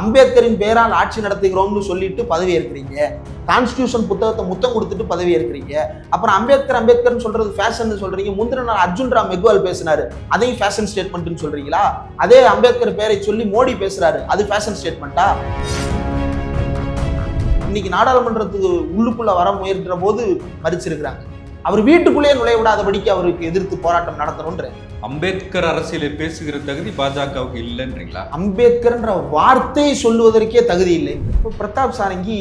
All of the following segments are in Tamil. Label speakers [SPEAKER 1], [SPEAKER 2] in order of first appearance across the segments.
[SPEAKER 1] அம்பேத்கரின் பெயரால் ஆட்சி நடத்துகிறோம்னு சொல்லிட்டு பதவி ஏற்கிறீங்க. கான்ஸ்டியூஷன் புத்தகத்தை முத்தம் கொடுத்துட்டு பதவி ஏற்கிறீங்க. அப்புறம் அம்பேத்கர் அம்பேத்கர்னு சொல்றது ஃபேஷன் சொல்றீங்க. முந்தின நாள் அர்ஜுன் ராம் மெக்வால் பேசினாரு. அதையும் ஃபேஷன் ஸ்டேட்மெண்ட்னு சொல்றீங்களா? அதே அம்பேத்கர் பேரை சொல்லி மோடி பேசுறாரு. அது ஃபேஷன் ஸ்டேட்மெண்ட்டா இன்னைக்கு நாடாளுமன்றத்துக்கு உள்ளுக்குள்ள வர முயன்ற போது மறிச்சிருக்கிறாங்க. அவர் வீட்டுக்குள்ளேயே நுழைய விடாதபடிக்கு அவருக்கு எதிர்த்து போராட்டம் நடத்தணும்ன்ற.
[SPEAKER 2] அம்பேத்கர் அரசியலை பேசுகிற தகுதி பாஜகவுக்கு இல்லைன்றீங்களா?
[SPEAKER 1] அம்பேத்கர்ன்ற வார்த்தை சொல்லுவதற்கே தகுதி இல்லை. இப்போ பிரதாப் சாரங்கி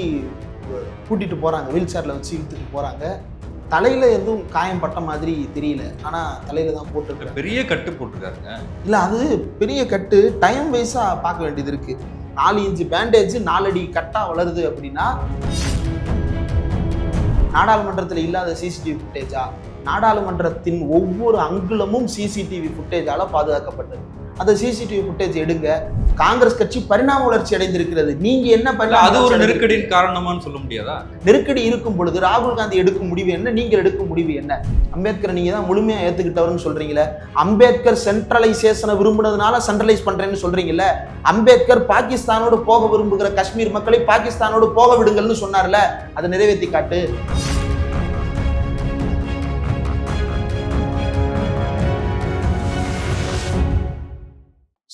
[SPEAKER 1] கூட்டிட்டு போறாங்க. வீல் சேர்ல வச்சு இழுத்துட்டு போறாங்க. தலையில எதுவும் காயம் பட்ட மாதிரி தெரியல. ஆனா தலையில தான் போட்டுருக்காங்க.
[SPEAKER 2] பெரிய கட்டு போட்டிருக்காருங்க.
[SPEAKER 1] இல்ல அது பெரிய கட்டு. டைம் வைஸா பார்க்க வேண்டியது இருக்கு. நாலு இன்ச்சு பேண்டேஜ் நாலடி கட்டா வளருது அப்படின்னா நாடாளுமன்றத்தில் இல்லாத சிசிடிவி ஃபுட்டேஜா நாடாளுமன்றத்தின் ஒவ்வொரு அங்குலமும் சிசிடிவி ஃபுட்டேஜால பாதுகாக்கப்பட்டது. அந்த சிசிடிவி ஃபுட்டேஜ் எடுங்க. காங்கிரஸ் கட்சி பரிணாம வளர்ச்சி அடைந்திருக்கிறது. நீங்க என்ன பரிணாம
[SPEAKER 2] அது ஒரு நெருக்கடியின் காரணமான்னு சொல்ல முடியாதா?
[SPEAKER 1] நெருக்கடி இருக்கும் பொழுது ராகுல் காந்தி எடுக்கும் முடிவு என்ன? நீங்கள் எடுக்கும் முடிவு என்ன? அம்பேத்கர் நீங்க தான் முழுமையா ஏத்துக்கிட்டவர்னு சொல்றீங்களே. அம்பேத்கர் சென்ட்ரலைசேஷனை விரும்புனதுனால சென்ட்ரலைஸ் பண்றேன்னு சொல்றீங்கல்ல. அம்பேத்கர் பாகிஸ்தானோடு போக விரும்புகிற காஷ்மீர் மக்களை பாகிஸ்தானோடு போக விடுங்கள்னு சொன்னார்ல. அதை நிறைவேற்றி காட்டு.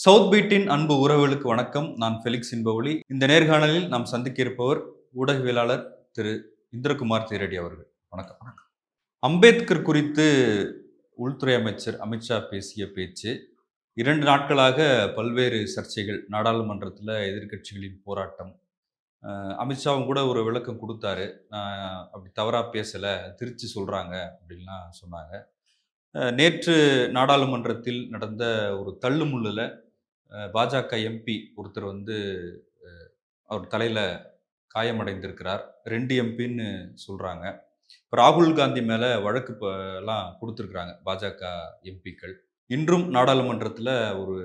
[SPEAKER 2] சவுத் பீட்டின் அன்பு உறவுகளுக்கு வணக்கம். நான் ஃபெலிக்ஸ் இன்பவொலி இந்த நேர்காணலில் நாம் சந்திக்க இருப்பவர் ஊடகவியலாளர் திரு இந்திரகுமார் தேரடி அவர்கள். வணக்கம். வணக்கம் அம்பேத்கர் குறித்து உள்துறை அமைச்சர் அமித்ஷா பேசிய பேச்சு இரண்டு நாட்களாக பல்வேறு சர்ச்சைகள் நாடாளுமன்றத்தில் எதிர்க்கட்சிகளின் போராட்டம் அமித்ஷாவும் கூட ஒரு விளக்கம் கொடுத்தாரு. நான் அப்படி தவறாக பேசலை திருச்சி சொல்கிறாங்க அப்படின்லாம் சொன்னாங்க. நேற்று நாடாளுமன்றத்தில் நடந்த ஒரு தள்ளுமுள்ளில் பாஜக எம்பி ஒருத்தர் வந்து அவர் தலையில் காயமடைந்திருக்கிறார். ரெண்டு எம்பின்னு சொல்கிறாங்க இப்போ ராகுல் காந்தி மேலே வழக்கு இப்போ எல்லாம் கொடுத்துருக்குறாங்க பாஜக எம்பிக்கள் இன்றும் நாடாளுமன்றத்தில் ஒரு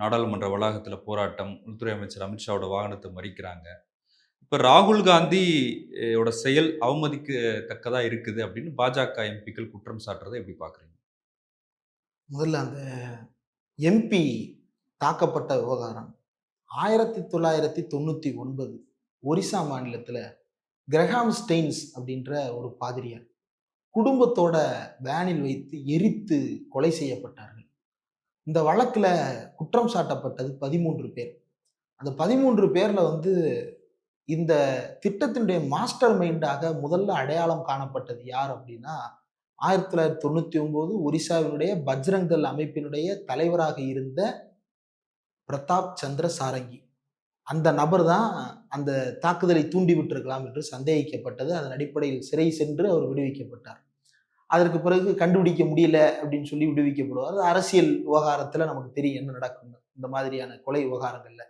[SPEAKER 2] நாடாளுமன்ற வளாகத்தில் போராட்டம் உள்துறை அமைச்சர் அமித்ஷாவோட வாகனத்தை மறிக்கிறாங்க. இப்போ ராகுல் காந்தியோட செயல் அவமதிக்கத்தக்கதாக இருக்குது அப்படின்னு பாஜக எம்பிக்கள் குற்றம் சாட்டுறதை எப்படி பார்க்குறீங்க
[SPEAKER 1] முதல்ல அந்த எம்பி தாக்கப்பட்ட விவகாரம். ஆயிரத்தி தொள்ளாயிரத்தி தொண்ணூற்றி ஒன்பது ஒரிசா மாநிலத்தில் கிரஹாம் ஸ்டெயின்ஸ் அப்படின்ற ஒரு பாதிரியார் குடும்பத்தோட வேனில் வைத்து எரித்து கொலை செய்யப்பட்டார்கள். இந்த வழக்கில் குற்றம் சாட்டப்பட்டது பதிமூன்று பேர். அந்த பதிமூன்று பேரில் வந்து இந்த திட்டத்தினுடைய மாஸ்டர் மைண்டாக முதல்ல அடையாளம் காணப்பட்டது யார் அப்படின்னா ஆயிரத்தி தொள்ளாயிரத்தி தொண்ணூற்றி ஒன்பது ஒரிசாவினுடைய பஜ்ரங்கல் அமைப்பினுடைய தலைவராக இருந்த பிரதாப் சந்திர சாரங்கி. அந்த நபர் தான் அந்த தாக்குதலை தூண்டி விட்டிருக்கலாம் என்று சந்தேகிக்கப்பட்டது. அதன் அடிப்படையில் சிறை சென்று அவர் விடுவிக்கப்பட்டார். அதற்கு பிறகு கண்டுபிடிக்க முடியல அப்படின்னு சொல்லி விடுவிக்கப்படுவார். அரசியல் விவகாரத்தில் நமக்கு தெரியும் என்ன நடக்கும். இந்த மாதிரியான கொலை விவகாரங்களில்.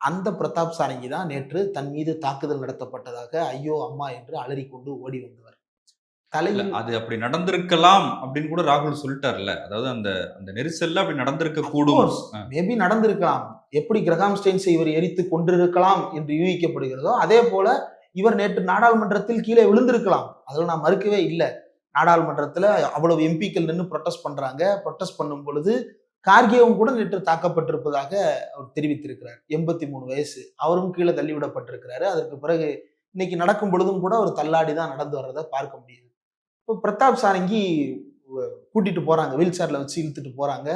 [SPEAKER 1] அந்த பிரதாப் சாரங்கி தான் நேற்று தன் மீது தாக்குதல் நடத்தப்பட்டதாக ஐயோ அம்மா என்று அலறிக்கொண்டு ஓடி
[SPEAKER 2] வந்தார்
[SPEAKER 1] தலையில்
[SPEAKER 2] அது அப்படி நடந்திருக்கலாம் அப்படின்னு கூட ராகுல் சொல்லிட்டார்ல. அதாவது அந்த அந்த நெரிசல்ல அப்படி நடந்திருக்க கூடும்.
[SPEAKER 1] மேபி நடந்திருக்கலாம். எப்படி கிரகாம் ஸ்டெயின்ஸை இவர் எரித்து கொண்டிருக்கலாம் என்று யூகிக்கப்படுகிறதோ அதே போல இவர் நேற்று நாடாளுமன்றத்தில் கீழே விழுந்திருக்கலாம். அதில் நான் மறுக்கவே இல்லை. நாடாளுமன்றத்தில் அவ்வளவு எம்பிக்கள் நின்று ப்ரொட்டஸ்ட் பண்றாங்க. ப்ரொட்டஸ்ட் பண்ணும் பொழுது கார்கேவும் கூட நேற்று தாக்கப்பட்டிருப்பதாக அவர் தெரிவித்திருக்கிறார். எண்பத்தி மூணு வயசு. அவரும் கீழே தள்ளிவிடப்பட்டிருக்கிறாரு. அதற்கு பிறகு இன்னைக்கு நடக்கும் பொழுதும் கூட அவர் தள்ளாடி தான் நடந்து வர்றதை பார்க்க முடியுது. இப்போ பிரதாப் சாரங்கி கூட்டிட்டு போறாங்க. வீல் சேர்ல வச்சு இழுத்துட்டு போறாங்க.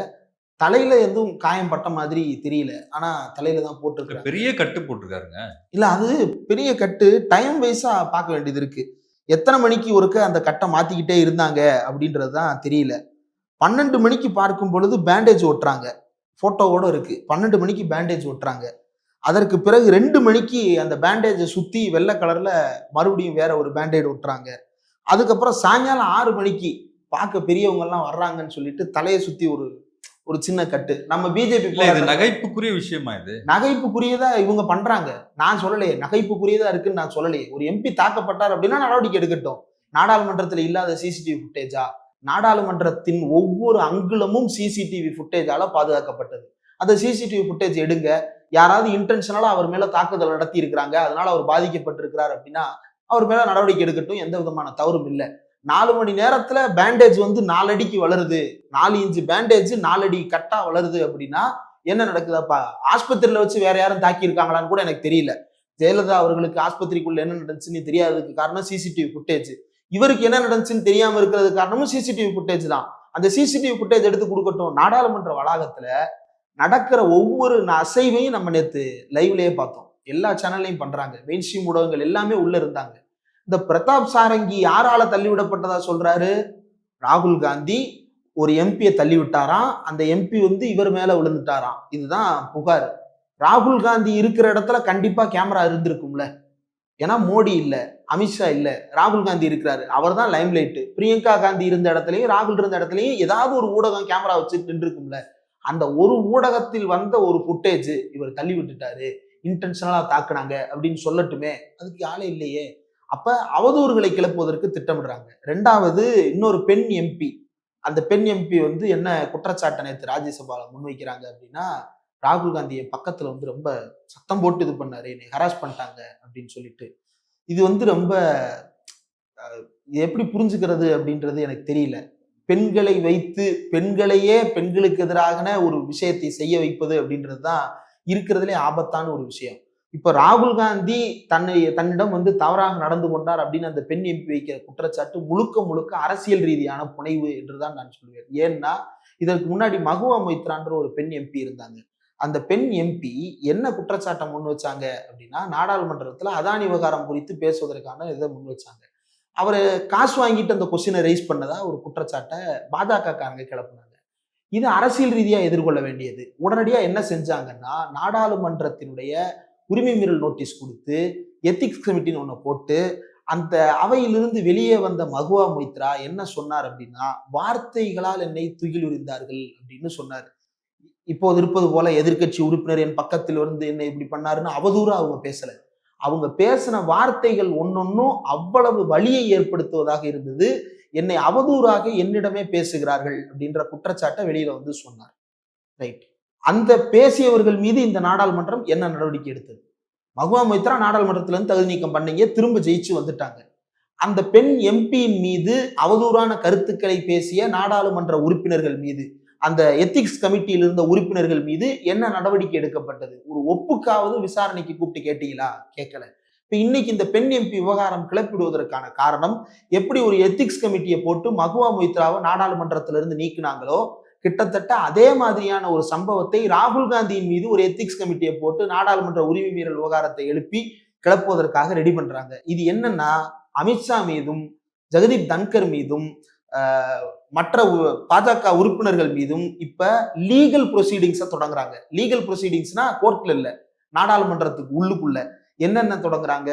[SPEAKER 1] தலையில எதுவும் காயம் பட்ட மாதிரி தெரியல. ஆனா தலையில தான் போட்டிருக்காங்க
[SPEAKER 2] பெரிய கட்டு போட்டிருக்காருங்க.
[SPEAKER 1] இல்ல அது பெரிய கட்டு. டைம் வைஸா பார்க்க வேண்டியது இருக்கு. எத்தனை மணிக்கு ஒருக்க அந்த கட்டை மாத்திக்கிட்டே இருந்தாங்க அப்படின்றது தான் தெரியல. பன்னெண்டு மணிக்கு பார்க்கும் பொழுது பேண்டேஜ் ஒட்டுறாங்க போட்டோவோட இருக்கு. பன்னெண்டு மணிக்கு பேண்டேஜ் ஒட்டுறாங்க அதற்கு பிறகு ரெண்டு மணிக்கு அந்த பேண்டேஜை சுத்தி வெள்ளை கலர்ல மறுபடியும் வேற ஒரு பேண்டேட் ஒட்டுறாங்க அதுக்கப்புறம் சாயங்காலம் ஆறு மணிக்கு பார்க்க பெரியவங்க எல்லாம் வர்றாங்கன்னு சொல்லிட்டு தலையை சுத்தி ஒரு ஒரு சின்ன கட்டு. நம்ம பிஜேபி
[SPEAKER 2] இது நகைப்புக்குரிய விஷயமா இது?
[SPEAKER 1] நகைப்புக்குரியதா இவங்க பண்றாங்க. நான் சொல்லலையே நகைப்புக்குரியதா இருக்குன்னு நான் சொல்லலையே. ஒரு எம்பி தாக்கப்பட்டார் அப்படின்னா நடவடிக்கை எடுக்கட்டும். நாடாளுமன்றத்தில் இல்லாத சிசிடிவி ஃபுட்டேஜா நாடாளுமன்றத்தின் ஒவ்வொரு அங்குலமும் சிசிடிவி ஃபுட்டேஜால பாதுகாக்கப்பட்டது. அந்த சிசிடிவி ஃபுட்டேஜ் எடுங்க. யாராவது இன்டென்ஷனலா அவர் மேல தாக்குதல் நடத்தி இருக்கிறாங்க அதனால அவர் பாதிக்கப்பட்டிருக்கிறார் அப்படின்னா அவர் மேல நடவடிக்கை எடுக்கட்டும் எந்த விதமான தவறும் இல்லை. நாலு மணி நேரத்துல பேண்டேஜ் வந்து நாலு அடிக்கு வளருது. நாலு இன்ச்சு பேண்டேஜ் நாலு அடி கட்டா வளருது அப்படின்னா என்ன நடக்குதாப்பா? ஆஸ்பத்திரியில வச்சு வேற யாரும் தாக்கி இருக்காங்களான்னு கூட எனக்கு தெரியல. ஜெயலலிதா அவர்களுக்கு ஆஸ்பத்திரிக்குள்ள என்ன நடந்துச்சுன்னு தெரியாததுக்கு காரணம் சிசிடிவி ஃபுட்டேஜ் இவருக்கு என்ன நடந்துச்சுன்னு தெரியாம இருக்கிறது காரணமும் சிசிடிவி ஃபுட்டேஜ் தான். அந்த சிசிடிவி ஃபுட்டேஜ் எடுத்து கொடுக்கட்டும். நாடாளுமன்ற வளாகத்துல நடக்கிற ஒவ்வொரு அசைவையும் நம்ம நேத்து லைவ்லயே பார்த்தோம். எல்லா சேனல்லையும் பண்றாங்க. மெயின் ஸ்ட்ரீம் ஊடகங்கள் எல்லாமே உள்ள இருந்தாங்க. இந்த பிரதாப் சாரங்கி யாரால தள்ளிவிடப்பட்டதா சொல்றாரு? ராகுல் காந்தி ஒரு எம்பியை தள்ளி விட்டாராம் அந்த எம்பி வந்து இவர் மேல விழுந்துட்டாராம். இதுதான் புகார். ராகுல் காந்தி இருக்கிற இடத்துல கண்டிப்பா கேமரா இருந்திருக்கும்ல. ஏன்னா மோடி இல்ல அமித்ஷா இல்ல ராகுல் காந்தி இருக்கிறாரு. அவர் தான் லைம் பிரியங்கா காந்தி இருந்த இடத்துலயும் ராகுல் இருந்த இடத்துலயும் ஏதாவது ஒரு ஊடகம் கேமரா வச்சு நின்றுருக்கும்ல. அந்த ஒரு ஊடகத்தில் வந்த ஒரு ஃபுட்டேஜ் இவர் தள்ளி விட்டுட்டாரு இன்டென்ஷனலாக தாக்குனாங்க அப்படின்னு சொல்லட்டுமே. அதுக்கு யாழே இல்லையே. அப்போ அவதூறுகளை கிளப்புவதற்கு திட்டமிடுறாங்க. ரெண்டாவது இன்னொரு பெண் எம்பி அந்த பெண் எம்பி வந்து என்ன குற்றச்சாட்டை நேற்று ராஜ்யசபாவில் முன்வைக்கிறாங்க அப்படின்னா ராகுல் காந்தியை பக்கத்தில் வந்து ரொம்ப சத்தம் போட்டு இது பண்ணாரு. என்னை ஹராஸ் பண்ணிட்டாங்க அப்படின்னு சொல்லிட்டு. இது வந்து ரொம்ப இது எப்படி புரிஞ்சுக்கிறது அப்படின்றது எனக்கு தெரியல. பெண்களை வைத்து பெண்களையே பெண்களுக்கு எதிரான ஒரு விஷயத்தை செய்ய வைப்பது அப்படின்றது தான் இருக்கிறதுலே ஆபத்தான ஒரு விஷயம். இப்போ ராகுல் காந்தி தன்னை தன்னிடம் வந்து தவறாக நடந்து கொண்டார் அப்படின்னு அந்த பெண் எம்பி வைக்கிற குற்றச்சாட்டு முழுக்க முழுக்க அரசியல் ரீதியான புனைவு என்றுதான் நான் சொல்வேன். ஏன்னா இதற்கு முன்னாடி மகுவா மொய்த்ரான்ற ஒரு பெண் எம்பி இருந்தாங்க. அந்த பெண் எம்பி என்ன குற்றச்சாட்டை முன் வச்சாங்க அப்படின்னா நாடாளுமன்றத்தில் அதானி விவகாரம் குறித்து பேசுவதற்கான இதை முன் வச்சாங்க. அவர் காசு வாங்கிட்டு அந்த கொஸ்டினை ரைஸ் பண்ணதா ஒரு குற்றச்சாட்டை பாஜக காரங்க கிளப்புனாங்க. இது அரசியல் ரீதியாக எதிர்கொள்ள வேண்டியது. உடனடியாக என்ன செஞ்சாங்கன்னா நாடாளுமன்றத்தினுடைய உரிமை மீறல் நோட்டீஸ் கொடுத்து எத்திக்ஸ் கமிட்டின்னு ஒன்று போட்டு அந்த அவையிலிருந்து வெளியே வந்த மகுவா மொய்த்ரா என்ன சொன்னார் அப்படின்னா வார்த்தைகளால் என்னை துகிலுரிந்தார்கள் அப்படின்னு சொன்னார். இப்போது இருப்பது போல எதிர்க்கட்சி உறுப்பினர் என் பக்கத்தில் இருந்து என்ன இப்படி பண்ணாருன்னு அவதூறா அவங்க பேசல. அவங்க பேசின வார்த்தைகள் ஒன்னொன்னும் அவ்வளவு வலியை ஏற்படுத்துவதாக இருந்தது. என்னை அவதூறாக என்னிடமே பேசுகிறார்கள் அப்படின்ற குற்றச்சாட்டை வெளியில வந்து சொன்னார். ரைட் அந்த பேசியவர்கள் மீது இந்த நாடாளுமன்றம் என்ன நடவடிக்கை எடுத்தது? மகுவா மொய்த்ரா நாடாளுமன்றத்திலிருந்து தகுதி நீக்கம் பண்ணீங்க திரும்ப ஜெயிச்சு வந்துட்டாங்க. அந்த பெண் எம்பியின் மீது அவதூறான கருத்துக்களை பேசிய நாடாளுமன்ற உறுப்பினர்கள் மீது அந்த எத்திக்ஸ் கமிட்டியில் இருந்த உறுப்பினர்கள் மீது என்ன நடவடிக்கை எடுக்கப்பட்டது? ஒரு ஒப்புக்காவது விசாரணைக்கு கூப்பிட்டு கேட்டீங்களா? கேட்கல. இப்போ இன்னைக்கு இந்த பெண் எம்பி விவகாரம் கிளப்பிடுவதற்கான காரணம் எப்படி ஒரு எத்திக்ஸ் கமிட்டியை போட்டு மகுவா மொய்த்ராவை நாடாளுமன்றத்திலிருந்து நீக்கினாங்களோ கிட்டத்தட்ட அதே மாதிரியான ஒரு சம்பவத்தை ராகுல் காந்தியின் மீது ஒரு எத்திக்ஸ் கமிட்டியை போட்டு நாடாளுமன்ற உரிமை மீறல் விவகாரத்தை எழுப்பி கிளப்புவதற்காக ரெடி பண்றாங்க. இது என்னன்னா அமித்ஷா மீதும் ஜெகதீப் தன்கர் மீதும் மற்ற உ- பாஜக உறுப்பினர்கள் மீதும் இப்ப லீகல் ப்ரொசீடிங்ஸை தொடங்குறாங்க. லீகல் ப்ரொசீடிங்ஸ்னா கோர்ட்ல இல்லை நாடாளுமன்றத்துக்கு உள்ளுக்குள்ள. என்னென்ன தொடங்குறாங்க?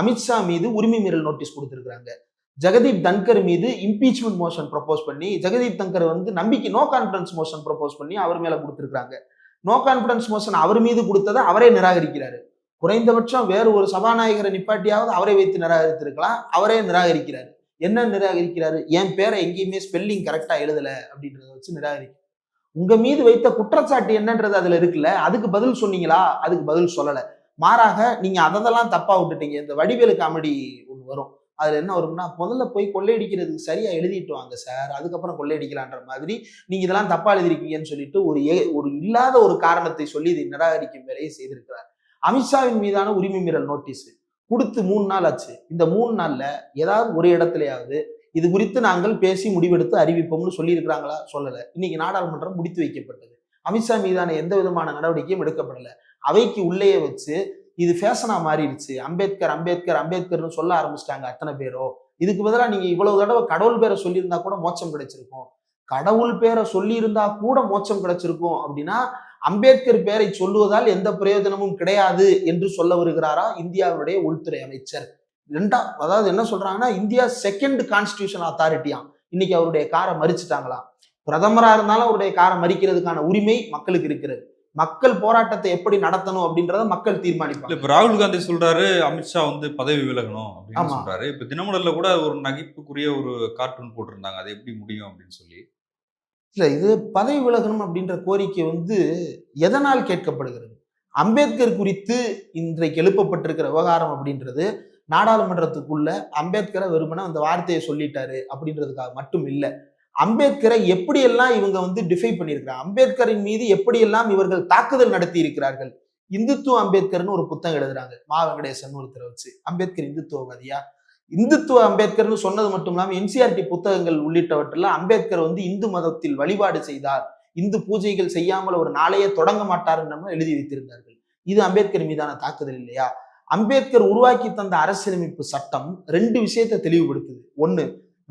[SPEAKER 1] அமித்ஷா மீது உரிமை மீறல் நோட்டீஸ் கொடுத்துருக்குறாங்க. ஜெகதீப் தன்கர் மீது இம்பீச்மெண்ட் மோஷன் ப்ரப்போஸ் பண்ணி ஜெகதீப் தன்கர் வந்து நம்பிக்கை நோ கான்ஃபிடன்ஸ் மோஷன் ப்ரப்போஸ் பண்ணி அவர் மேலே கொடுத்துருக்குறாங்க. நோ கான்ஃபிடன்ஸ் மோஷன் அவர் மீது கொடுத்ததை அவரே நிராகரிக்கிறாரு. குறைந்தபட்சம் வேறு ஒரு சபாநாயகரை நிப்பாட்டியாவது அவரை வைத்து நிராகரித்திருக்கலாம். அவரே நிராகரிக்கிறாரு. என்ன நிராகரிக்கிறாரு? என் பேரை எங்கேயுமே ஸ்பெல்லிங் கரெக்டாக எழுதலை அப்படின்றத வச்சு நிராகரிக்க. உங்க மீது வைத்த குற்றச்சாட்டு என்னன்றது அதுல இருக்குல்ல? அதுக்கு பதில் சொன்னீங்களா? அதுக்கு பதில் சொல்லலை. மாறாக நீங்கள் அதெல்லாம் தப்பாக விட்டுட்டீங்க. இந்த வடிவேலு காமெடி ஒன்று வரும். அதில் என்ன வரும்னா முதல்ல போய் கொள்ளையடிக்கிறதுக்கு சரியாக எழுதிட்டு வாங்க சார். அதுக்கப்புறம் கொள்ளையடிக்கலான்ற மாதிரி நீங்கள் இதெல்லாம் தப்பாக எழுதிருக்கீங்கன்னு சொல்லிட்டு ஒரு ஏ- ஒரு இல்லாத ஒரு காரணத்தை சொல்லி இதை நிராகரிக்கும் வேலையை செய்திருக்கிறார். அமித்ஷாவின் மீதான உரிமை மீறல் நோட்டீஸ். கொடுத்து மூணு நாள் ஆச்சு. இந்த மூணு நாளில் ஏதாவது ஒரு இடத்துலையாவது இது குறித்து நாங்கள் பேசி முடிவெடுத்து அறிவிப்போம்னு சொல்லியிருக்கிறாங்களா? சொல்லலை. இன்னைக்கு நாடாளுமன்றம் முடித்து வைக்கப்பட்டது. அமித்ஷா மீதான எந்த விதமான நடவடிக்கையும் எடுக்கப்படலை. அவைக்கு உள்ளேயே வச்சு இது ஃபேஷனா மாறிடுச்சு. அம்பேத்கர் அம்பேத்கர் அம்பேத்கர்னு சொல்ல ஆரம்பிச்சிட்டாங்க அத்தனை பேரோ. இதுக்கு பதிலாக நீங்க இவ்வளவு தடவை கடவுள் பேரை சொல்லியிருந்தா கூட மோச்சம் கிடைச்சிருக்கும். கடவுள் பேரை சொல்லியிருந்தா கூட மோச்சம் கிடைச்சிருக்கும் அப்படின்னா அம்பேத்கர் பேரை சொல்லுவதால் எந்த பிரயோஜனமும் கிடையாது என்று சொல்ல வருகிறாரா இந்தியாவுடைய உள்துறை அமைச்சர். ரெண்டா அதாவது என்ன சொல்றாங்கன்னா இந்தியா செகண்ட் கான்ஸ்டியூஷன் அத்தாரிட்டியா இன்னைக்கு அவருடைய காரை மறிச்சிட்டாங்களாம். பிரதமரா இருந்தாலும் அவருடைய காரை மறிக்கிறதுக்கான உரிமை மக்களுக்கு இருக்கிறது. மக்கள் போராட்டத்தை எப்படி நடத்தணும் அப்படின்றத மக்கள் தீர்மானிப்பாங்க.
[SPEAKER 2] இப்ப ராகுல் காந்தி சொல்றாரு அமித்ஷா வந்து பதவி விலகணும் அப்படின்னு. சொல்றாரு. இப்ப தினமலர்ல கூட ஒரு நகைப்புக்குரிய ஒரு கார்ட்டூன் போட்டிருந்தாங்க. அது எப்படி முடியும் அப்படின்னு சொல்லி.
[SPEAKER 1] இல்ல இது பதவி விலகணும் அப்படின்ற கோரிக்கை வந்து எதனால் கேட்கப்படுகிறது? அம்பேத்கர் குறித்து இன்றைக்கு எழுப்பப்பட்டிருக்கிற விவகாரம் அப்படின்றது நாடாளுமன்றத்துக்குள்ள அம்பேத்கரை வெறுமனே அந்த வார்த்தையை சொல்லிட்டாரு அப்படின்றதுக்காக மட்டும் இல்லை. அம்பேத்கரை எப்படியெல்லாம் இவங்க வந்து டிஃபை பண்ணியிருக்கிறாங்க? அம்பேத்கரின் மீது எப்படியெல்லாம் இவர்கள் தாக்குதல் நடத்தி இருக்கிறார்கள் இந்துத்துவ அம்பேத்கர்னு ஒரு புத்தகம் எழுதுறாங்க. மா வெங்கடேசன் ஒருத்தரை வச்சு. அம்பேத்கர் இந்துத்துவவாதியா? இந்துத்துவ அம்பேத்கர்னு சொன்னது மட்டும் இல்லாமல் என்சிஆர்டி புத்தகங்கள் உள்ளிட்டவற்றில் அம்பேத்கர் வந்து இந்து மதத்தில் வழிபாடு செய்தார். இந்து பூஜைகள் செய்யாமல் ஒரு நாளையே தொடங்க மாட்டார் என்று எழுதி வைத்திருந்தார்கள். இது அம்பேத்கர் மீதான தாக்குதல் இல்லையா? அம்பேத்கர் உருவாக்கி தந்த அரசியலமைப்பு சட்டம் ரெண்டு விஷயத்தை தெளிவுபடுத்துது. ஒன்று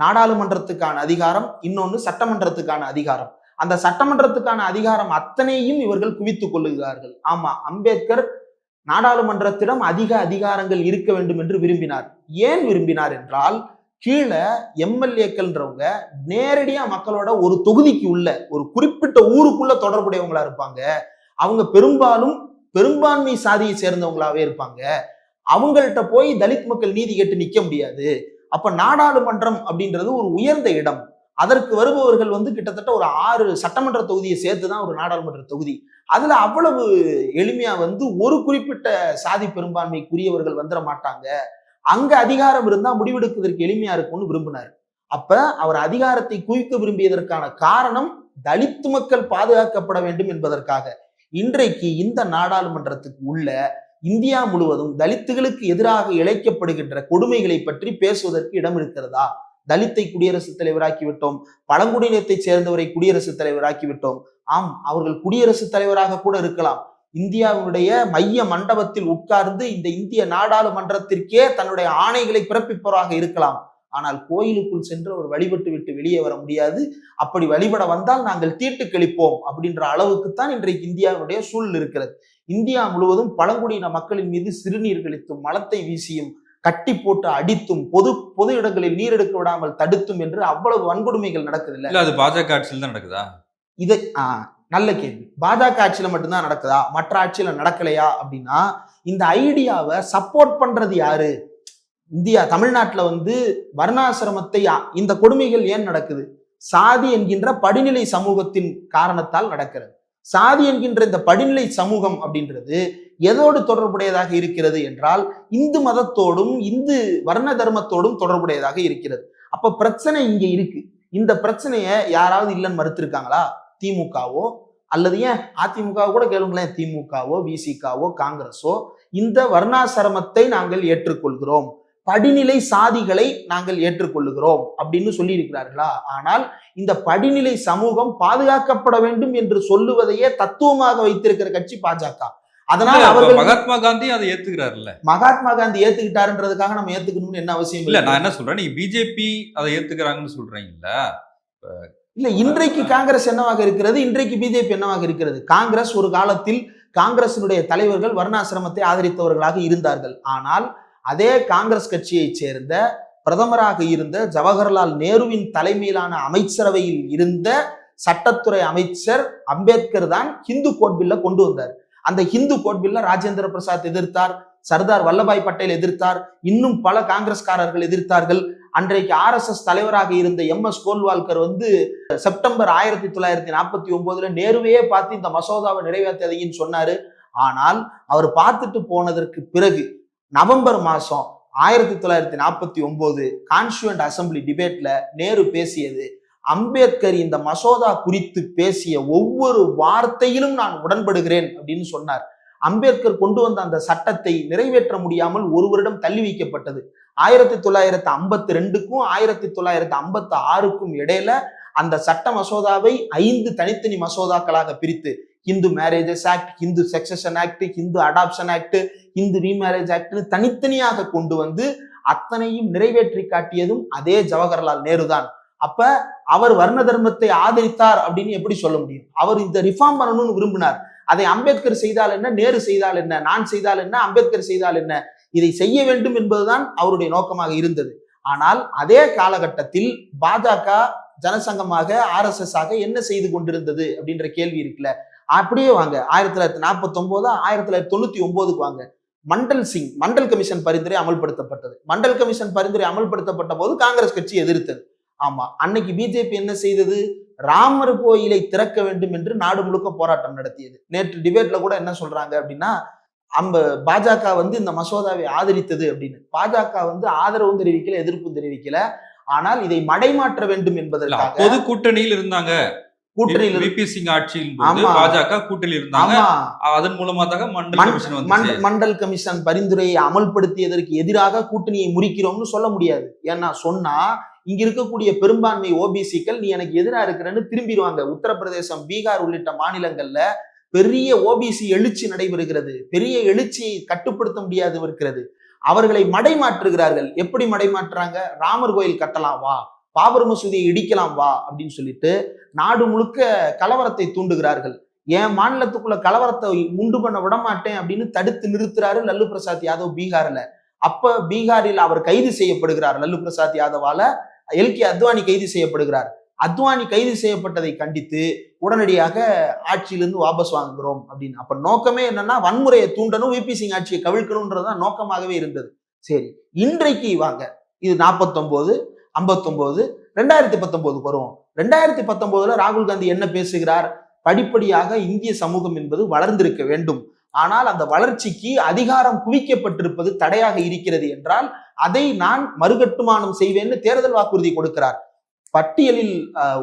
[SPEAKER 1] நாடாளுமன்றத்துக்கான அதிகாரம் இன்னொன்னு சட்டமன்றத்துக்கான அதிகாரம். அந்த சட்டமன்றத்துக்கான அதிகாரம் அத்தனையும் இவர்கள் குவித்துக் கொள்ளுகிறார்கள். ஆமா அம்பேத்கர் நாடாளுமன்றத்திடம் அதிக அதிகாரங்கள் இருக்க வேண்டும் என்று விரும்பினார். ஏன் விரும்பினார் என்றால் கீழே எம்எல்ஏக்கள்ன்றவங்க நேரடியா மக்களோட ஒரு தொகுதிக்கு உள்ள ஒரு குறிப்பிட்ட ஊருக்குள்ள தொடர்புடையவங்களா இருப்பாங்க. அவங்க பெரும்பாலும் பெரும்பான்மை சாதியை சேர்ந்தவங்களாவே இருப்பாங்க. அவங்கள்ட்ட போய் தலித் மக்கள் நீதி கேட்டு நிக்க முடியாது. அப்ப நாடாளுமன்றம் அப்படின்றது ஒரு உயர்ந்த இடம். அதற்கு வருபவர்கள் வந்து கிட்டத்தட்ட ஒரு ஆறு சட்டமன்ற தொகுதியை சேர்த்து தான் ஒரு நாடாளுமன்ற தொகுதி. அதுல அவ்வளவு எளிமையா வந்து ஒரு குறிப்பிட்ட சாதி பெரும்பான்மைக்குரியவர்கள் வந்துட மாட்டாங்க. அங்க அதிகாரம் இருந்தா முடிவெடுப்பதற்கு எளிமையா இருக்கும்னு விரும்பினார். அப்ப அவர் அதிகாரத்தை குவிக்க விரும்பியதற்கான காரணம் தலித் மக்கள் பாதுகாக்கப்பட வேண்டும் என்பதற்காக. இன்றைக்கு இந்த நாடாளுமன்றத்துக்கு உள்ள இந்தியா முழுவதும் தலித்துகளுக்கு எதிராக இழைக்கப்படுகின்ற கொடுமைகளை பற்றி பேசுவதற்கு இடம் இருக்கிறதா? தலித்தை குடியரசுத் தலைவராக்கி விட்டோம். பழங்குடியினத்தை சேர்ந்தவரை குடியரசுத் தலைவராக்கி விட்டோம். ஆம் அவர்கள் குடியரசுத் தலைவராக கூட இருக்கலாம். இந்தியாவுடைய மைய மண்டபத்தில் உட்கார்ந்து இந்த இந்திய நாடாளுமன்றத்திற்கே தன்னுடைய ஆணைகளை பிறப்பிப்பவராக இருக்கலாம். ஆனால் கோயிலுக்குள் சென்று அவர் வழிபட்டு விட்டு வெளியே வர முடியாது. அப்படி வழிபட வந்தால் நாங்கள் தீட்டு கழிப்போம் அப்படின்ற அளவுக்குத்தான் இன்றைக்கு இந்தியாவுடைய சூழல் இருக்கிறது. இந்தியா முழுவதும் பழங்குடியின மக்களின் மீது சிறுநீர் கழித்தும் மலத்தை வீசியும் கட்டி போட்டு அடித்தும் பொது பொது இடங்களில் நீர் எடுக்க விடாமல் தடுத்தும் என்று அவ்வளவு வன்கொடுமைகள் நடக்குது
[SPEAKER 2] இல்ல அது பாஜக ஆட்சியில் தான் நடக்குதா?
[SPEAKER 1] இதை ஆ, நல்ல கேள்வி. பாஜக ஆட்சியில மட்டும்தான் நடக்குதா? மற்ற ஆட்சியில நடக்கலையா அப்படின்னா இந்த ஐடியாவை சப்போர்ட் பண்றது யாரு? இந்தியா தமிழ்நாட்டில் வந்து வர்ணாசிரமத்தை இந்த கொடுமைகள் ஏன் நடக்குது? சாதி என்கின்ற படிநிலை சமூகத்தின் காரணத்தால் நடக்கிறது. சாதி என்கின்ற இந்த படிநிலை சமூகம் அப்படின்றது எதோடு தொடர்புடையதாக இருக்கிறது என்றால் இந்து மதத்தோடும் இந்து வர்ண தர்மத்தோடும் தொடர்புடையதாக இருக்கிறது. அப்ப பிரச்சனை இங்க இருக்கு. இந்த பிரச்சனையை யாராவது இல்லைன்னு மறுத்திருக்காங்களா? திமுகவோ? அல்லது ஏன் அதிமுகவோ கூட கேளுங்களேன் திமுகவோ விசிகாவோ காங்கிரஸோ இந்த வர்ணாசிரமத்தை நாங்கள் ஏற்றுக்கொள்கிறோம். படிநிலை சாதிகளை நாங்கள் ஏற்றுக்கொள்ளுகிறோம் அப்படின்னு சொல்லி இருக்கிறார்களா ஆனால் இந்த படிநிலை சமூகம் பாதுகாக்கப்பட வேண்டும் என்று சொல்லுவதையே தத்துவமாக வைத்திருக்கிற கட்சி பாஜக. அதனால் அவர்கள்
[SPEAKER 2] மகாத்மா காந்தி அதை ஏத்துக்கிறாருல்ல.
[SPEAKER 1] மகாத்மா காந்தி ஏத்துக்கிட்டாருன்றதுக்காக நம்ம ஏத்துக்கணும்னு என்ன அவசியம்
[SPEAKER 2] இல்ல?
[SPEAKER 1] இல்லை
[SPEAKER 2] நான் என்ன சொல்றேன் நீங்க பிஜேபி அதை ஏத்துக்கிறாங்கன்னு சொல்றீங்கல்ல
[SPEAKER 1] இல்ல இன்றைக்கு காங்கிரஸ் என்னவாக இருக்கிறது? இன்றைக்கு பிஜேபி என்னவாக இருக்கிறது? காங்கிரஸ் ஒரு காலத்தில் காங்கிரசினுடைய தலைவர்கள் வர்ணாசிரமத்தை ஆதரித்தவர்களாக இருந்தார்கள். ஆனால் அதே காங்கிரஸ் கட்சியைச் சேர்ந்த பிரதமராக இருந்த ஜவஹர்லால் நேருவின் தலைமையிலான அமைச்சரவையில் இருந்த சட்டத்துறை அமைச்சர் அம்பேத்கர் தான் ஹிந்து கோட் பில்ல கொண்டு வந்தார். அந்த ஹிந்து கோட் பில்ல ராஜேந்திர பிரசாத் எதிர்த்தார் சர்தார் வல்லபாய் பட்டேல் எதிர்த்தார் இன்னும் பல காங்கிரஸ்காரர்கள் எதிர்த்தார்கள். அன்றைக்கு ஆர்எஸ்எஸ் தலைவராக இருந்த எம் எஸ் கோல்வால்கர் வந்து செப்டம்பர் ஆயிரத்தி தொள்ளாயிரத்தி நாற்பத்தி ஒன்பதுல நேருவையே பார்த்து இந்த மசோதாவை நிறைவேற்றாதீங்கன்னு சொன்னாரு. ஆனால் அவர் பார்த்துட்டு போனதற்கு பிறகு நவம்பர் மாதம் ஆயிரத்தி தொள்ளாயிரத்தி நாற்பத்தி ஒன்பது கான்ஸ்டுவன்ட் அசம்பிளி டிபேட்ல நேரு பேசியது. அம்பேத்கர் இந்த மசோதா குறித்து பேசிய ஒவ்வொரு வார்த்தையிலும் நான் உடன்படுகிறேன் அப்படின்னு சொன்னார். அம்பேத்கர் கொண்டு வந்த அந்த சட்டத்தை நிறைவேற்ற முடியாமல் ஒரு வருடம் தள்ளி வைக்கப்பட்டது. ஆயிரத்தி தொள்ளாயிரத்தி ஐம்பத்தி ரெண்டுக்கும் ஆயிரத்தி தொள்ளாயிரத்தி ஐம்பத்தி ஆறுக்கும் இடையில அந்த சட்ட மசோதாவை ஐந்து தனித்தனி மசோதாக்களாக பிரித்து Hindu marriages act Hindu succession act Hindu adoption act Hindu remarriage ஆக்ட்னு தனித்தனியாக கொண்டு வந்து அத்தனையும் நிறைவேற்றி காட்டியதும் அதே ஜவஹர்லால் நேரு தான். அப்ப அவர் வர்ண தர்மத்தை ஆதரித்தார் அப்படின்னு எப்படி சொல்ல முடியும்? அவர் இந்த ரிஃபார்ம் பண்ணணும்னு விரும்பினார். அதை அம்பேத்கர் செய்தால் என்ன? நேரு செய்தால் என்ன? நான் செய்தால் என்ன? அம்பேத்கர் செய்தால் என்ன? இதை செய்ய வேண்டும் என்பதுதான் அவருடைய நோக்கமாக இருந்தது. ஆனால் அதே காலகட்டத்தில் பாஜக ஜனசங்கமாக ஆர்எஸ்எஸ் ஆக என்ன செய்து கொண்டிருந்தது அப்படின்ற கேள்வி இருக்குல்ல? அப்படியே வாங்க. ஆயிரத்தி தொள்ளாயிரத்தி நாற்பத்தி ஒன்பது ஆயிரத்தி தொள்ளாயிரத்தி தொண்ணூத்தி ஒன்பதுக்கு வாங்க. மண்டல் சிங் மண்டல் கமிஷன் பரிந்துரை அமல்படுத்தப்பட்டது. மண்டல் கமிஷன் பரிந்துரை அமல்படுத்தப்பட்ட போது காங்கிரஸ் கட்சி எதிர்த்தது. ஆமா அன்னைக்கு பிஜேபி என்ன செய்தது? ராமர் கோயிலை திறக்க வேண்டும் என்று நாடு முழுக்க போராட்டம் நடத்தியது. நேற்று டிபேட்ல கூட என்ன சொல்றாங்க அப்படின்னா அந்த பாஜக வந்து இந்த மசோதாவை ஆதரித்தது அப்படின்னு. பாஜக வந்து ஆதரவும் தெரிவிக்கல எதிர்ப்பும் தெரிவிக்கல. ஆனால் இதை மடைமாற்ற வேண்டும் என்பதற்காக
[SPEAKER 2] அப்போது கூட்டணியில் இருந்தாங்க.
[SPEAKER 1] கூட்டணியில் இரு-
[SPEAKER 2] விபி சிங் ஆட்சியின் போது
[SPEAKER 1] ஆமா.
[SPEAKER 2] பாஜக கூட்டணியில் இருந்தாங்க. அதன் மூலமா தான் மண்டல்
[SPEAKER 1] மண்-
[SPEAKER 2] கமிஷன்
[SPEAKER 1] மண்டல் கமிஷன் பரிந்துரையை அமல்படுத்தியதற்கு எதிராக கூட்டணியை முறிக்கிறோம்னு சொல்ல முடியாது. ஏன்னா சொன்னா இங்க இருக்கக்கூடிய பெரும்பான்மை ஓபிசிக்கள் நீ எனக்கு எதிரா இருக்கிறன்னு திரும்பிடுவாங்க. உத்தரப்பிரதேசம் பீகார் உள்ளிட்ட மாநிலங்கள்ல பெரிய ஓபிசி எழுச்சி நடைபெறுகிறது. பெரிய எழுச்சியை கட்டுப்படுத்த முடியாது இருக்கிறது அவர்களை மடைமாற்றுகிறார்கள். எப்படி மடைமாற்றுறாங்க? ராமர் கோயில் கட்டலாம் வா. பாபர் மசூதியை இடிக்கலாம் வா அப்படின்னு சொல்லிட்டு நாடு முழுக்க கலவரத்தை தூண்டுகிறார்கள். என் மாநிலத்துக்குள்ள கலவரத்தை உண்டு பண்ண விட மாட்டேன் அப்படின்னு தடுத்து நிறுத்துறாரு லல்லு பிரசாத் யாதவ் பீகார்ல. அப்ப பீகாரில் அவர் கைது செய்யப்படுகிறார் லல்லு பிரசாத் யாதவால. எல்கே அத்வானி கைது செய்யப்படுகிறார். அத்வானி கைது செய்யப்பட்டதை கண்டித்து உடனடியாக ஆட்சியிலிருந்து வாபஸ் வாங்குகிறோம் அப்படின்னு. அப்ப நோக்கமே என்னன்னா வன்முறையை தூண்டணும் விபி சிங் ஆட்சியை கவிழ்க்கணும்ன்றதுதான் நோக்கமாகவே இருந்தது. சரி இன்றைக்கு வாங்க இது நாற்பத்தொன்பது ஐம்பத்தொம்போது ரெண்டாயிரத்தி பத்தொம்போது வரும். ரெண்டாயிரத்தி பத்தொம்போதுல ராகுல் காந்தி என்ன பேசுகிறார்? படிப்படியாக இந்திய சமூகம் என்பது வளர்ந்திருக்க வேண்டும். ஆனால் அந்த வளர்ச்சிக்கு அதிகாரம் குவிக்கப்பட்டிருப்பது தடையாக இருக்கிறது என்றால் அதை நான் மறுகட்டுமானம் செய்வேன்னு தேர்தல் வாக்குறுதி கொடுக்கிறார். பட்டியலில்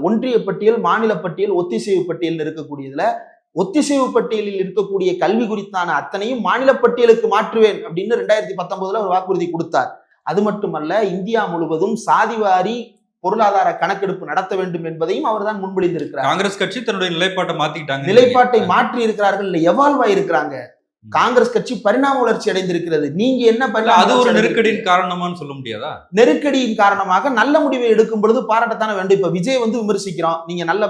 [SPEAKER 1] ஒன்றிய பட்டியல் மாநில பட்டியல் ஒத்திசைவு பட்டியல் இருக்கக்கூடியதுல ஒத்திசைவு பட்டியலில் இருக்கக்கூடிய கல்வி குறித்தான அத்தனையும் மாநில பட்டியலுக்கு மாற்றுவேன் அப்படின்னு ரெண்டாயிரத்தி பத்தொன்பதுல ஒரு வாக்குறுதி கொடுத்தார். அது மட்டுமல்ல இந்தியா முழுவதும் சாதிவாரி பொருளாதார கணக்கெடுப்பு நடத்த வேண்டும் என்பதையும் அவர்தான் முன்மொழிந்திருக்கிறார்.
[SPEAKER 2] காங்கிரஸ் கட்சி தன்னுடைய நிலைப்பாட்டை மாத்திக்கிட்டாங்க
[SPEAKER 1] நிலைப்பாட்டை மாற்றி இருக்கிறார்கள் இல்ல எவால்வ் ஆயிருக்கிறாங்க காங்கிரஸ் கட்சி பரிணாம வளர்ச்சி அடைந்திருக்கிறது. நீங்க என்ன பரிணாம
[SPEAKER 2] அது ஒரு நெருக்கடியின்? காரணமான்னு சொல்ல முடியாதா?
[SPEAKER 1] நெருக்கடியின் காரணமாக நல்ல முடிவை எடுக்கும் பொழுது பாராட்டத்தானே வேண்டும். இப்ப விஜய் வந்து விமர்சிக்கிறோம் நீங்க நல்ல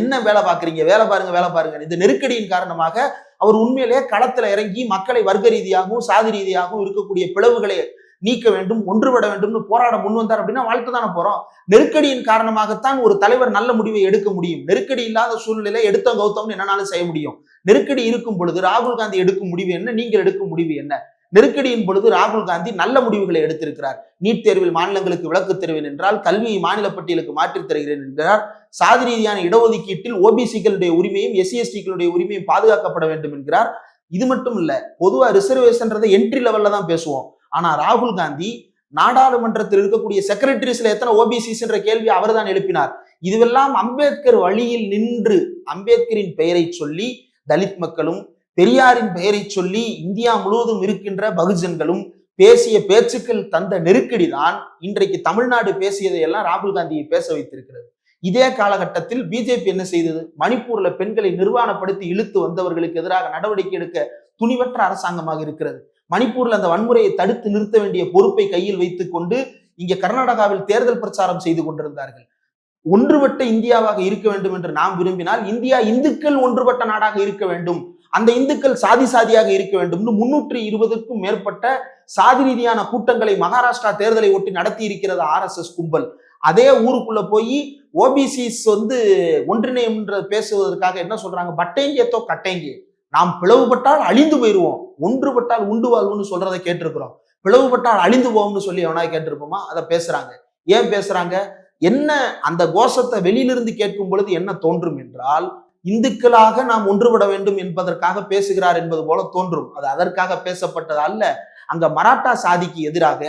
[SPEAKER 1] என்ன வேலை பாக்குறீங்க வேலை பாருங்க வேலை பாருங்க. இந்த நெருக்கடியின் காரணமாக அவர் உண்மையிலேயே களத்துல இறங்கி மக்களை வர்க்க ரீதியாகவும் சாதி ரீதியாகவும் இருக்கக்கூடிய பிளவுகளை நீக்க வேண்டும் ஒன்றுபட வேண்டும்னு போராட முன் வந்தார் அப்படின்னா வாழ்த்து தானே போறோம். நெருக்கடியின் காரணமாகத்தான் ஒரு தலைவர் நல்ல முடிவை எடுக்க முடியும். நெருக்கடி இல்லாத சூழ்நிலையில எடுத்த கௌதம்னு என்னனாலும் செய்ய முடியும். நெருக்கடி இருக்கும் பொழுது ராகுல் காந்தி எடுக்கும் முடிவு என்ன? நீங்கள் எடுக்கும் முடிவு என்ன? நெருக்கடியின் பொழுது ராகுல் காந்தி நல்ல முடிவுகளை எடுத்திருக்கிறார். நீட் தேர்வில் மாநிலங்களுக்கு விளக்கு தருவேன் என்றால் கல்வியை மாநில பட்டியலுக்கு மாற்றித் தருகிறேன் என்கிறார். சாதி ரீதியான இடஒதுக்கீட்டில் ஓபிசிகளுடைய உரிமையும் எஸ்சி எஸ்டிகளுடைய உரிமையும் பாதுகாக்கப்பட வேண்டும் என்கிறார். இது மட்டும் இல்ல பொதுவா ரிசர்வேஷன்றதை என்ட்ரி லெவல்ல தான் பேசுவோம். ஆனா ராகுல் காந்தி நாடாளுமன்றத்தில் இருக்கக்கூடிய செக்ரட்டரிஸ்ல எத்தனை ஓபிசிஸ்ன்ற கேள்வி அவர்தான் எழுப்பினார். இதுவெல்லாம் அம்பேத்கர் வழியில் நின்று அம்பேத்கரின் பெயரை சொல்லி தலித் மக்களும் பெரியாரின் பெயரை சொல்லி இந்தியா முழுவதும் இருக்கின்ற பகுஜன்களும் பேசிய பேச்சுக்கள் தந்த நெருக்கடி தான் இன்றைக்கு தமிழ்நாடு பேசியதை எல்லாம் ராகுல் காந்தியை பேச வைத்திருக்கிறது. இதே காலகட்டத்தில் பிஜேபி என்ன செய்தது? மணிப்பூர்ல பெண்களை நிர்வாணப்படுத்தி இழுத்து வந்தவர்களுக்கு எதிராக நடவடிக்கை எடுக்க துணிவற்ற அரசாங்கமாக இருக்கிறது. மணிப்பூர்ல அந்த வன்முறையை தடுத்து நிறுத்த வேண்டிய பொறுப்பை கையில் வைத்துக் கொண்டு இங்க கர்நாடகாவில் தேர்தல் பிரச்சாரம் செய்து கொண்டிருந்தார்கள். ஒன்றுபட்ட இந்தியாவாக இருக்க வேண்டும் என்று நாம் விரும்பினால் இந்தியா இந்துக்கள் ஒன்றுபட்ட நாடாக இருக்க வேண்டும். அந்த இந்துக்கள் சாதி சாதியாக இருக்க வேண்டும்னு முன்னூற்றி இருபதுக்கும் மேற்பட்ட சாதி ரீதியான கூட்டங்களை மகாராஷ்டிரா தேர்தலை ஒட்டி நடத்தி இருக்கிறது ஆர்எஸ்எஸ் கும்பல். அதே ஊருக்குள்ள போய் ஓபிசிஸ் வந்து ஒன்றிணையம்ன்ற பேசுவதற்காக என்ன சொல்றாங்க? பட்டேங்கியத்தோ கட்டேங்கிய நாம் பிளவுபட்டால் அழிந்து போயிடுவோம் ஒன்றுபட்டால் உண்டு வாழ்வுன்னு சொல்றதை கேட்டிருக்கிறோம். பிளவுபட்டால் அழிந்து போவோம்னு சொல்லி எவனா கேட்டிருப்போமா? அதை பேசுறாங்க. ஏன் பேசுறாங்க? என்ன அந்த கோஷத்தை வெளியிலிருந்து கேட்கும் பொழுது என்ன தோன்றும் என்றால் இந்துக்களாக நாம் ஒன்றுபட வேண்டும் என்பதற்காக பேசுகிறார் என்பது போல தோன்றும். அது அதற்காக பேசப்பட்டது அல்ல. அங்க மராட்டா சாதிக்கு எதிராக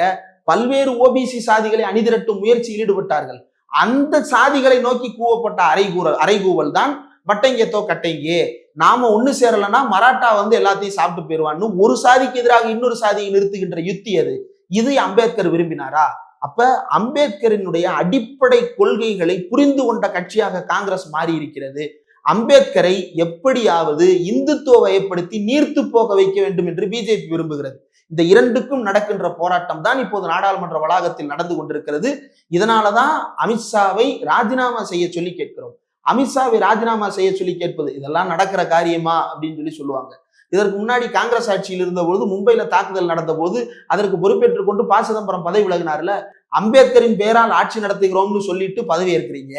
[SPEAKER 1] பல்வேறு ஓபிசி சாதிகளை அணிதிரட்டும் முயற்சியில் ஈடுபட்டார்கள். அந்த சாதிகளை நோக்கி கூவப்பட்ட அரைகூறல் அரைகூவல் தான் பட்டங்கேத்தோ கட்டைங்கே. நாம ஒண்ணு சேரலைன்னா மராட்டா வந்து எல்லாத்தையும் சாப்பிட்டு போயிருவான்னு ஒரு சாதிக்கு எதிராக இன்னொரு சாதியை நிறுத்துகின்ற யுத்தி அது. இது அம்பேத்கர் விரும்பினாரா? அப்ப அம்பேத்கரினுடைய அடிப்படை கொள்கைகளை புரிந்து கொண்ட கட்சியாக காங்கிரஸ் மாறி இருக்கிறது அம்பேத்கரை எப்படியாவது இந்துத்துவ வயப்படுத்தி நீர்த்து போக வைக்க வேண்டும் என்று பிஜேபி விரும்புகிறது. இந்த இரண்டுக்கும் நடக்கின்ற போராட்டம் தான் இப்போது நாடாளுமன்ற வளாகத்தில் நடந்து கொண்டிருக்கிறது. இதனாலதான் அமித்ஷாவை ராஜினாமா செய்ய சொல்லி கேட்கிறோம். அமித்ஷாவை ராஜினாமா செய்ய சொல்லி கேட்பது இதெல்லாம் நடக்கிற காரியமா அப்படின்னு சொல்லி சொல்லுவாங்க. இதற்கு முன்னாடி காங்கிரஸ் ஆட்சியில் இருந்தபோது மும்பையில் மும்பையில தாக்குதல் நடந்த போது அதற்கு பொறுப்பேற்றுக் கொண்டு ப சிதம்பரம் பதவி விலகினார்ல அம்பேத்கரின் பெயரால் ஆட்சி நடத்துகிறோம்னு சொல்லிட்டு பதவி ஏற்கிறீங்க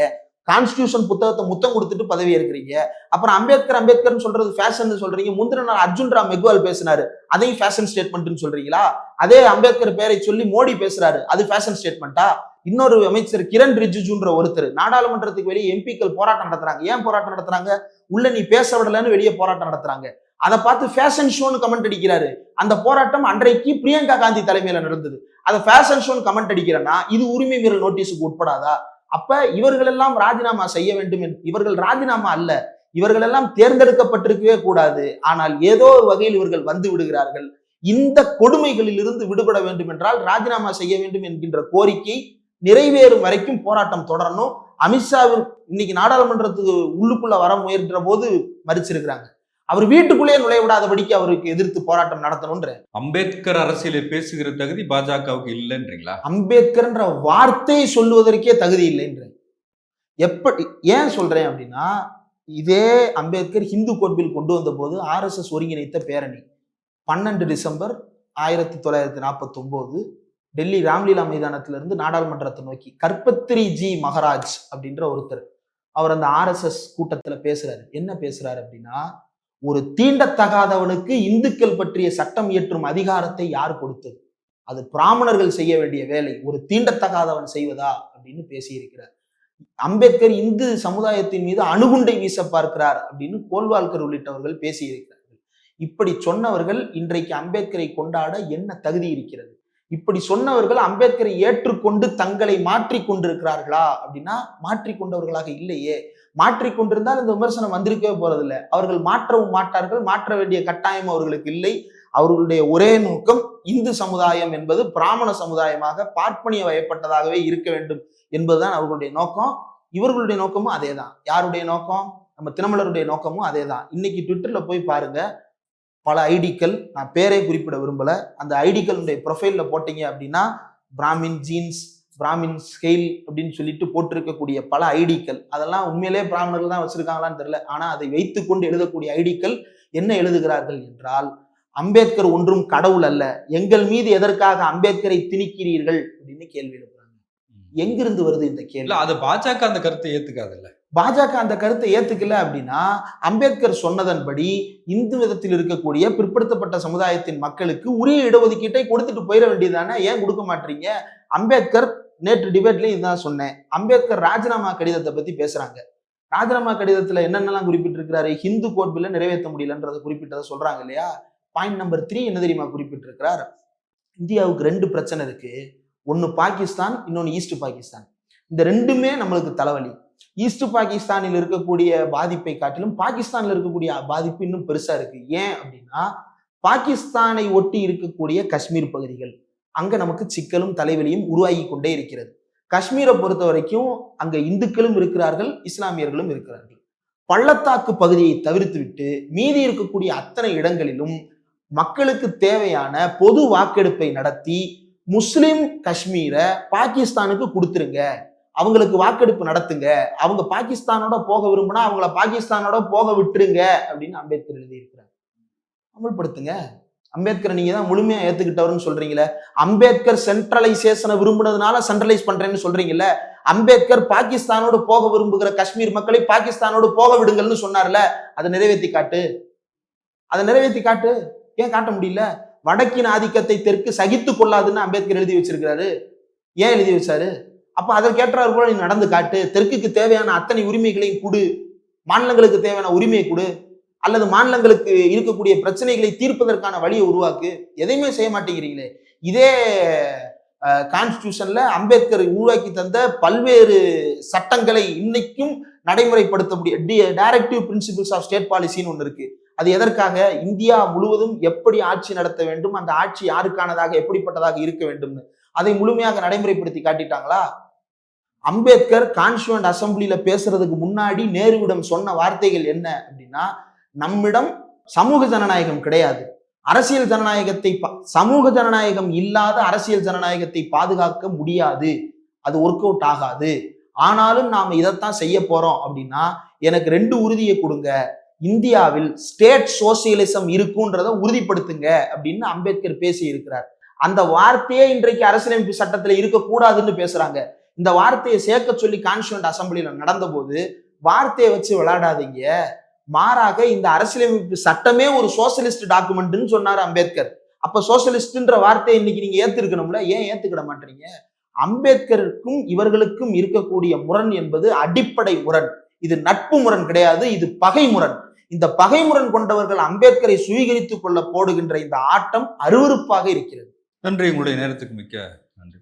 [SPEAKER 1] கான்ஸ்டியூஷன் புத்தகத்தை முத்தம் கொடுத்துட்டு பதவி ஏற்கிறீங்க. அப்புறம் அம்பேத்கர் அம்பேத்கர்னு சொல்றது ஃபேஷன் சொல்றீங்க. முந்தின நாள் அர்ஜுன் ராம் மெக்வால் பேசினாரு. அதையும் ஃபேஷன் ஸ்டேட்மெண்ட்னு சொல்றீங்களா? அதே அம்பேத்கர் பேரை சொல்லி மோடி பேசுறாரு. அது ஃபேஷன் ஸ்டேட்மெண்ட்டா இன்னொரு அமைச்சர் கிரண் ரிஜிஜுன்ற ஒருத்தர். நாடாளுமன்றத்துக்கு வெளியே எம்பிக்கள் போராட்டம் நடத்துறாங்க. ஏன் போராட்டம் நடத்துறாங்க? உள்ள நீ பேச விடலன்னு வெளியே போராட்டம் நடத்துறாங்க. அதை பார்த்து ஃபேஷன் ஷோன்னு கமெண்ட் அடிக்கிறாரு. அந்த போராட்டம் அன்றைக்கு பிரியங்கா காந்தி தலைமையில நடந்தது. அதை ஃபேஷன் ஷோன்னு கமெண்ட் அடிக்கிறேன்னா இது உரிமை மீறல் நோட்டீஸுக்கு உட்படாதா? அப்ப இவர்கள் எல்லாம் ராஜினாமா செய்ய வேண்டும் என்று இவர்கள் ராஜினாமா அல்ல. இவர்கள் எல்லாம் தேர்ந்தெடுக்கப்பட்டிருக்கவே கூடாது. ஆனால் ஏதோ ஒரு வகையில் இவர்கள் வந்து விடுகிறார்கள். இந்த கொடுமைகளில் இருந்து விடுபட வேண்டும் என்றால் ராஜினாமா செய்ய வேண்டும் என்கின்ற கோரிக்கை நிறைவேறும் வரைக்கும் போராட்டம் தொடரணும். அமித்ஷாவின் இன்னைக்கு நாடாளுமன்றத்துக்கு உள்ளுக்குள்ள வர முயன்ற போது மறிச்சிருக்கிறாங்க. அவர் வீட்டுக்குள்ளேயே நுழைய விடாதபடிக்கு அவருக்கு எதிர்த்து போராட்டம் நடத்தணும்ன்ற.
[SPEAKER 2] அம்பேத்கர் அரசியலை பேசுகிற தகுதி பாஜகவுக்கு இல்லைன்றீங்களா?
[SPEAKER 1] அம்பேத்கர்ன்ற வார்த்தை சொல்லுவதற்கே தகுதி இல்லைன்ற. எப்படி ஏன் சொல்றேன் அப்படின்னா இதே அம்பேத்கர் ஹிந்து கோட்பில் கொண்டு வந்த போது ஆர்எஸ்எஸ் ஒருங்கிணைத்த பேரணி பன்னெண்டு டிசம்பர் ஆயிரத்தி தொள்ளாயிரத்தி நாற்பத்தி ஒன்பது டெல்லி ராம்லீலா மைதானத்திலிருந்து நாடாளுமன்றத்தை நோக்கி கற்பத்ரி ஜி மகராஜ் அப்படின்ற ஒருத்தர். அவர் அந்த ஆர்எஸ்எஸ் கூட்டத்துல பேசுறாரு. என்ன பேசுறாரு அப்படின்னா ஒரு தீண்டத்தகாதவனுக்கு இந்துக்கள் பற்றிய சட்டம் இயற்றும் அதிகாரத்தை யார் கொடுத்தது? அது பிராமணர்கள் செய்ய வேண்டிய வேலை. ஒரு தீண்டத்தகாதவன் செய்வதா? அப்படின்னு பேசியிருக்கிறார். அம்பேத்கர் இந்து சமுதாயத்தின் மீது அணுகுண்டை வீச பார்க்கிறார் அப்படின்னு கோல்வால்கர் உள்ளிட்டவர்கள் பேசியிருக்கிறார்கள். இப்படி சொன்னவர்கள் இன்றைக்கு அம்பேத்கரை கொண்டாட என்ன தகுதி இருக்கிறது? இப்படி சொன்னவர்கள் அம்பேத்கரை ஏற்றுக்கொண்டு தங்களை மாற்றி கொண்டிருக்கிறார்களா அப்படின்னா மாற்றிக்கொண்டவர்களாக இல்லையே. மாற்றிக் கொண்டிருந்தால் இந்த விமர்சனம் வந்திருக்கவே போறதில்லை. அவர்கள் மாற்றவும் மாட்டார்கள் மாற்ற வேண்டிய கட்டாயம் அவர்களுக்கு இல்லை. அவர்களுடைய ஒரே நோக்கம் இந்து சமுதாயம் என்பது பிராமண சமுதாயமாக பார்ப்பனிய வயப்பட்டதாகவே இருக்க வேண்டும் என்பதுதான் அவர்களுடைய நோக்கம். இவர்களுடைய நோக்கமும் அதே தான் யாருடைய நோக்கம்? நம்ம தினமலருடைய நோக்கமும் அதே தான் இன்னைக்கு ட்விட்டர்ல போய் பாருங்க பல ஐடிக்கள் நான் பேரே குறிப்பிட விரும்பல. அந்த ஐடிக்களுடைய ப்ரொஃபைல்ல போட்டீங்க அப்படின்னா பிராமின் ஜீன்ஸ் பிராமின் ஸ்கெயில் அப்படின்னு சொல்லிட்டு போட்டிருக்கக்கூடிய பல ஐடிக்கள் அதெல்லாம் உண்மையிலே பிராமணர்கள் தான் வச்சிருக்காங்களான்னு தெரியல. ஆனா அதை வைத்துக்கொண்டு எழுதக்கூடிய ஐடிக்கள் என்ன எழுதுகிறார்கள் என்றால் அம்பேத்கர் ஒன்றும் கடவுள் அல்ல. எங்கள் மீது எதற்காக அம்பேத்கரை திணிக்கிறீர்கள்? அப்படின்னு கேள்வி எழுப்புறாங்க. எங்கிருந்து வருது இந்த கேள்வி?
[SPEAKER 2] அது பாஜக அந்த கருத்தை ஏத்துக்காதுல்ல.
[SPEAKER 1] பாஜக அந்த கருத்தை ஏத்துக்கல அப்படின்னா அம்பேத்கர் சொன்னதன்படி இந்து விதத்தில் இருக்கக்கூடிய பிற்படுத்தப்பட்ட சமுதாயத்தின் மக்களுக்கு உரிய இடஒதுக்கீட்டை கொடுத்துட்டு போயிட வேண்டியதானே ஏன் கொடுக்க மாட்டீங்க? அம்பேத்கர் நேற்று டிபேட்லயும் இதுதான் சொன்னேன். அம்பேத்கர் ராஜினாமா கடிதத்தை பத்தி பேசுறாங்க. ராஜினாமா கடிதத்துல என்னென்னலாம் குறிப்பிட்டிருக்கிறாரு? ஹிந்து கோட்பில நிறைவேற்ற முடியலன்றதை குறிப்பிட்டதை சொல்றாங்க இல்லையா? பாயிண்ட் நம்பர் த்ரீ என்ன தெரியுமா குறிப்பிட்டிருக்கிறார்? இந்தியாவுக்கு ரெண்டு பிரச்சனை இருக்கு. ஒன்னு பாகிஸ்தான் இன்னொன்னு ஈஸ்ட் பாகிஸ்தான். இந்த ரெண்டுமே நம்மளுக்கு தலைவலி. ஈஸ்ட் பாகிஸ்தானில் இருக்கக்கூடிய பாதிப்பை காட்டிலும் பாகிஸ்தானில் இருக்கக்கூடிய பாதிப்பு இன்னும் பெருசா இருக்கு. ஏன் அப்படின்னா பாகிஸ்தானை ஒட்டி இருக்கக்கூடிய காஷ்மீர் பகுதிகள் அங்க நமக்கு சிக்கலும் தலைவலியும் உருவாகி கொண்டே இருக்கிறது. காஷ்மீரை பொறுத்த வரைக்கும் அங்க இந்துக்களும் இருக்கிறார்கள் இஸ்லாமியர்களும் இருக்கிறார்கள். பள்ளத்தாக்கு பகுதியை தவிர்த்து விட்டு மீதி இருக்கக்கூடிய அத்தனை இடங்களிலும் மக்களுக்கு தேவையான பொது வாக்கெடுப்பை நடத்தி முஸ்லிம் காஷ்மீரை பாகிஸ்தானுக்கு கொடுத்துருங்க. அவங்களுக்கு வாக்கெடுப்பு நடத்துங்க. அவங்க பாகிஸ்தானோட போக விரும்பினா அவங்கள பாகிஸ்தானோட போக விட்டுருங்க அப்படின்னு அம்பேத்கர் எழுதியிருக்கிறார். அமல்படுத்துங்க. அம்பேத்கர் நீங்க தான் முழுமையா ஏத்துக்கிட்டவர்னு சொல்றீங்களே அம்பேத்கர் சென்ட்ரலைசேஷனை விரும்புனதுனால சென்ட்ரலைஸ் பண்றேன்னு சொல்றீங்கல்ல. அம்பேத்கர் பாகிஸ்தானோடு போக விரும்புகிற காஷ்மீர் மக்களை பாகிஸ்தானோடு போக விடுங்கள்னு சொன்னார்ல. அதை நிறைவேற்றி காட்டு. அதை நிறைவேற்றி காட்டு. ஏன் காட்ட முடியல? வடக்கின் ஆதிக்கத்தை தெற்கு சகித்து கொள்ளாதுன்னு அம்பேத்கர் எழுதி வச்சிருக்கிறாரு. ஏன் எழுதி வச்சாரு? அப்ப அதற்கேற்றார் போல நீ நடந்து காட்டு. தெற்குக்கு தேவையான அத்தனை உரிமைகளையும் கொடு. மாநிலங்களுக்கு தேவையான உரிமையை கொடு. அல்லது மாநிலங்களுக்கு இருக்கக்கூடிய பிரச்சனைகளை தீர்ப்பதற்கான வழியை உருவாக்கு. எதையுமே செய்ய மாட்டேங்கிறீங்களே. இதே கான்ஸ்டியூஷன்ல அம்பேத்கர் உருவாக்கி தந்த பல்வேறு சட்டங்களை இன்னைக்கும் நடைமுறைப்படுத்த முடியும் டைரக்டிவ் பிரின்சிபிள்ஸ் ஆஃப் ஸ்டேட் பாலிசின்னு ஒன்று இருக்கு. அது எதற்காக? இந்தியா முழுவதும் எப்படி ஆட்சி நடத்த வேண்டும் அந்த ஆட்சி யாருக்கானதாக எப்படிப்பட்டதாக இருக்க வேண்டும்னு. அதை முழுமையாக நடைமுறைப்படுத்தி காட்டிட்டாங்களா? அம்பேத்கர் கான்ஸ்டுவன்ட் அசம்பிளில பேசுறதுக்கு முன்னாடி நேருவிடம் சொன்ன வார்த்தைகள் என்ன அப்படின்னா நம்மிடம் சமூக ஜனநாயகம் கிடையாது. அரசியல் ஜனநாயகத்தை சமூக ஜனநாயகம் இல்லாத அரசியல் ஜனநாயகத்தை பாதுகாக்க முடியாது. அது ஒர்க் அவுட் ஆகாது. ஆனாலும் நாம இதைத்தான் செய்ய போறோம் அப்படின்னா எனக்கு ரெண்டு உறுதியை கொடுங்க. இந்தியாவில் ஸ்டேட் சோசியலிசம் இருக்குன்றத உறுதிப்படுத்துங்க அப்படின்னு அம்பேத்கர் பேசி இருக்கிறார் அந்த வார்த்தையே இன்றைக்கு அரசியலமைப்பு சட்டத்துல இருக்கக்கூடாதுன்னு பேசுறாங்க. இந்த வார்த்தையை சேர்க்க சொல்லி கான்ஸ்டியூண்ட் அசம்பிளியில் நடந்தபோது வார்த்தையை வச்சு விளையாடாதீங்க. மாறாக இந்த அரசியலமைப்பு சட்டமே ஒரு சோசியலிஸ்ட் டாக்குமெண்ட்னு சொன்னார் அம்பேத்கர். அப்ப சோசியலிஸ்ட்ன்ற வார்த்தையை இன்னைக்கு நீங்க ஏத்துக்கணும்ல ஏன் ஏத்துக்கிட மாட்டீங்க? அம்பேத்கருக்கும் இவர்களுக்கும் இருக்கக்கூடிய முரண் என்பது அடிப்படை முரண். இது நட்பு முரண் கிடையாது இது பகை முரண். இந்த பகை முரண் கொண்டவர்கள் அம்பேத்கரை சுவீகரித்துக் கொள்ள போடுகின்ற இந்த ஆட்டம் அருவருப்பாக இருக்கிறது.
[SPEAKER 2] நன்றி. உங்களுடைய நேரத்துக்கு மிக்க நன்றி.